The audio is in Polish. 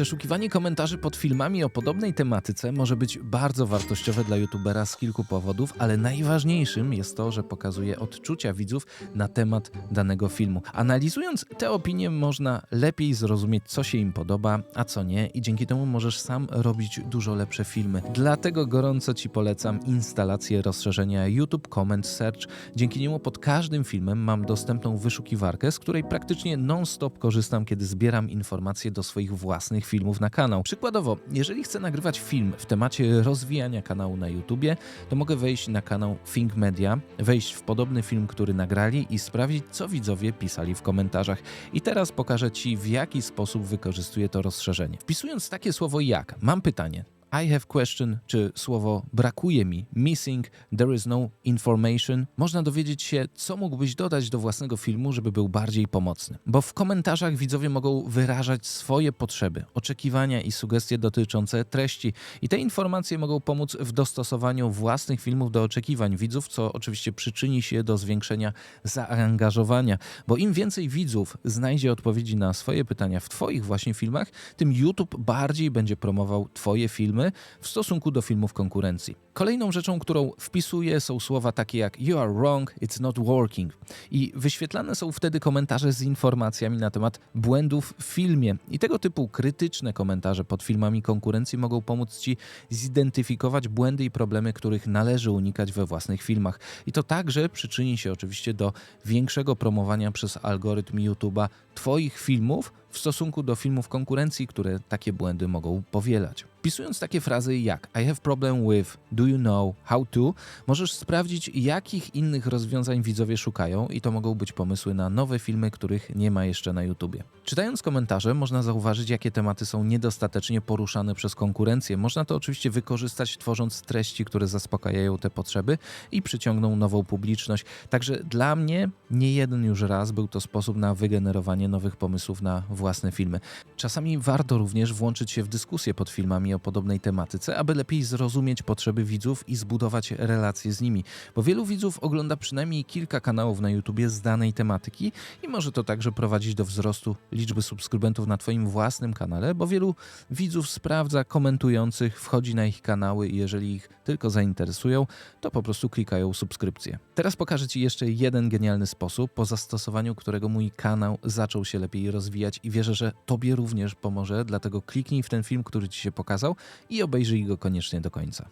Przeszukiwanie komentarzy pod filmami o podobnej tematyce może być bardzo wartościowe dla youtubera z kilku powodów, ale najważniejszym jest to, że pokazuje odczucia widzów na temat danego filmu. Analizując te opinie, można lepiej zrozumieć, co się im podoba, a co nie, i dzięki temu możesz sam robić dużo lepsze filmy. Dlatego gorąco Ci polecam instalację rozszerzenia YouTube Comment Search. Dzięki niemu pod każdym filmem mam dostępną wyszukiwarkę, z której praktycznie non-stop korzystam, kiedy zbieram informacje do swoich własnych filmów na kanał. Przykładowo, jeżeli chcę nagrywać film w temacie rozwijania kanału na YouTubie, to mogę wejść na kanał Think Media, wejść w podobny film, który nagrali i sprawdzić, co widzowie pisali w komentarzach. I teraz pokażę Ci, w jaki sposób wykorzystuję to rozszerzenie. Wpisując takie słowo jak, mam pytanie, I have question, czy słowo brakuje mi, missing, there is no information, można dowiedzieć się, co mógłbyś dodać do własnego filmu, żeby był bardziej pomocny. Bo w komentarzach widzowie mogą wyrażać swoje potrzeby, oczekiwania i sugestie dotyczące treści. I te informacje mogą pomóc w dostosowaniu własnych filmów do oczekiwań widzów, co oczywiście przyczyni się do zwiększenia zaangażowania. Bo im więcej widzów znajdzie odpowiedzi na swoje pytania w Twoich właśnie filmach, tym YouTube bardziej będzie promował Twoje filmy w stosunku do filmów konkurencji. Kolejną rzeczą, którą wpisuję, są słowa takie jak You are wrong, it's not working. I wyświetlane są wtedy komentarze z informacjami na temat błędów w filmie. I tego typu krytyczne komentarze pod filmami konkurencji mogą pomóc Ci zidentyfikować błędy i problemy, których należy unikać we własnych filmach. I to także przyczyni się oczywiście do większego promowania przez algorytm YouTube'a Twoich filmów w stosunku do filmów konkurencji, które takie błędy mogą powielać. Wpisując takie frazy jak I have problem with, do you know, how to, możesz sprawdzić, jakich innych rozwiązań widzowie szukają i to mogą być pomysły na nowe filmy, których nie ma jeszcze na YouTubie. Czytając komentarze, można zauważyć, jakie tematy są niedostatecznie poruszane przez konkurencję. Można to oczywiście wykorzystać, tworząc treści, które zaspokajają te potrzeby i przyciągną nową publiczność. Także dla mnie nie jeden już raz był to sposób na wygenerowanie nowych pomysłów na własne filmy. Czasami warto również włączyć się w dyskusję pod filmami o podobnej tematyce, aby lepiej zrozumieć potrzeby widzów i zbudować relacje z nimi, bo wielu widzów ogląda przynajmniej kilka kanałów na YouTubie z danej tematyki i może to także prowadzić do wzrostu liczby subskrybentów na Twoim własnym kanale, bo wielu widzów sprawdza komentujących, wchodzi na ich kanały i jeżeli ich tylko zainteresują, to po prostu klikają subskrypcję. Teraz pokażę Ci jeszcze jeden genialny sposób, po zastosowaniu którego mój kanał zaczął się lepiej rozwijać i wierzę, że Tobie również pomoże, dlatego kliknij w ten film, który Ci się pokazał i obejrzyj go koniecznie do końca.